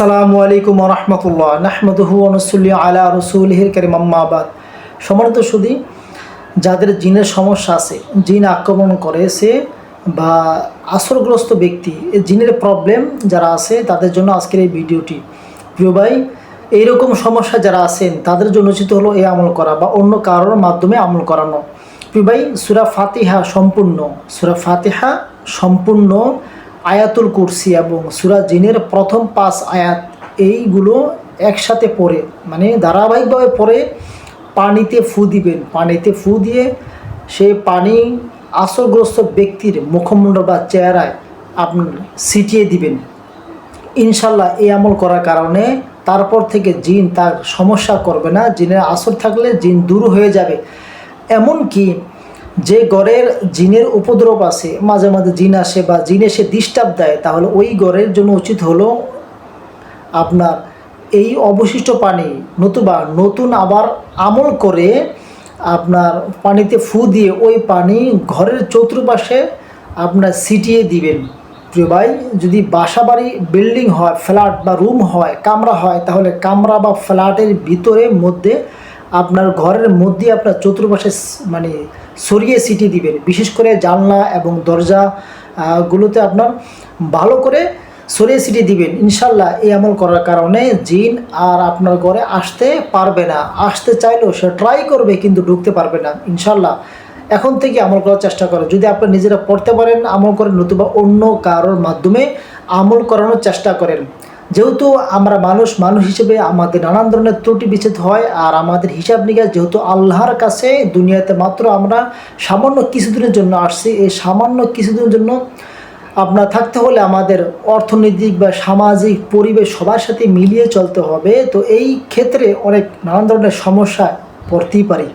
আসসালামু আলাইকুম রহমতুল্লাহ। নাহমদহু অনুসুল্লি আলা রসুলহির করিম। আম্মাবাদ সম্মানিত সুদী যাদের জিনের সমস্যা আছে, জিন আক্রমণ করেছে বা আসরগ্রস্ত ব্যক্তি জিনের প্রবলেম যারা আছে, তাদের জন্য আজকের এই ভিডিওটি। প্রিয় ভাই, এইরকম সমস্যা যারা আছেন, তাদের জন্য উচিত হলো এই আমল করা বা অন্য কারোর মাধ্যমে আমল করানো। প্রিয় ভাই, সুরা ফাতিহা সম্পূর্ণ, সুরা ফাতিহা সম্পূর্ণ আয়াতুল কুরসি এবং সুরা জিনের প্রথম পাঁচ আয়াত এইগুলো একসাথে পড়ে মানে ধারাবাহিকভাবে পড়ে পানিতে ফু দিবেন। পানিতে ফু দিয়ে সেই পানি আসরগ্রস্ত ব্যক্তির মুখমণ্ডল বা চেহারায় আপনি ছিটিয়ে দিবেন। ইনশাল্লাহ এই আমল করার কারণে তারপর থেকে জিন তার সমস্যা করবে না। জিনের আসর থাকলে জিন দূর হয়ে যাবে। এমনকি যে ঘরের জিনের উপদ্রব আছে, মাঝে মাঝে জিন আসে বা জিন এসে ডিস্টার্ব দেয়, তাহলে ওই ঘরের জন্য উচিত হলো আপনার এই অবশিষ্ট পানি নতুবা নতুন আবার আমল করে আপনার পানিতে ফু দিয়ে ওই পানি ঘরের চতুর্পাশে আপনার ছিটিয়ে দিবেন। প্রিয় ভাই, যদি বাসা বাড়ি বিল্ডিং হয় ফ্ল্যাট বা রুম হয়, কামরা হয়, তাহলে কামরা বা ফ্ল্যাটের ভিতরে মধ্যে আপনার ঘরের মধ্যে আপনার চতুর্পাশে মানে সরিয়ে সিটি দিবেন। বিশেষ করে জানলা এবং দরজা গুলোতে আপনার ভালো করে সরিয়ে সিটি দিবেন। ইনশাল্লাহ এই আমল করার কারণে জিন আর আপনার ঘরে আসতে পারবে না। আসতে চাইলেও সে ট্রাই করবে কিন্তু ঢুকতে পারবে না। ইনশাল্লাহ এখন থেকে আমল করার চেষ্টা করো। যদি আপনি নিজেরা পড়তে পারেন, আমল করেন নতুবা অন্য কারোর মাধ্যমে আমল করানোর চেষ্টা করেন। যেহেতু আমরা মানুষ মানুষ হিসেবে আমাদের নানান ধরনের ত্রুটি বিচ্ছেদ হয় আর আমাদের হিসাব নিকাশ যেহেতু আল্লাহর কাছে, দুনিয়াতে মাত্র আমরা সামান্য কিছুদিনের জন্য আসছি। এই সামান্য কিছুদিনের জন্য আপনার থাকতে হলে আমাদের অর্থনৈতিক বা সামাজিক পরিবেশ সবার সাথে মিলিয়ে চলতে হবে। তো এই ক্ষেত্রে অনেক নানান ধরনের সমস্যা পড়তেই পারি।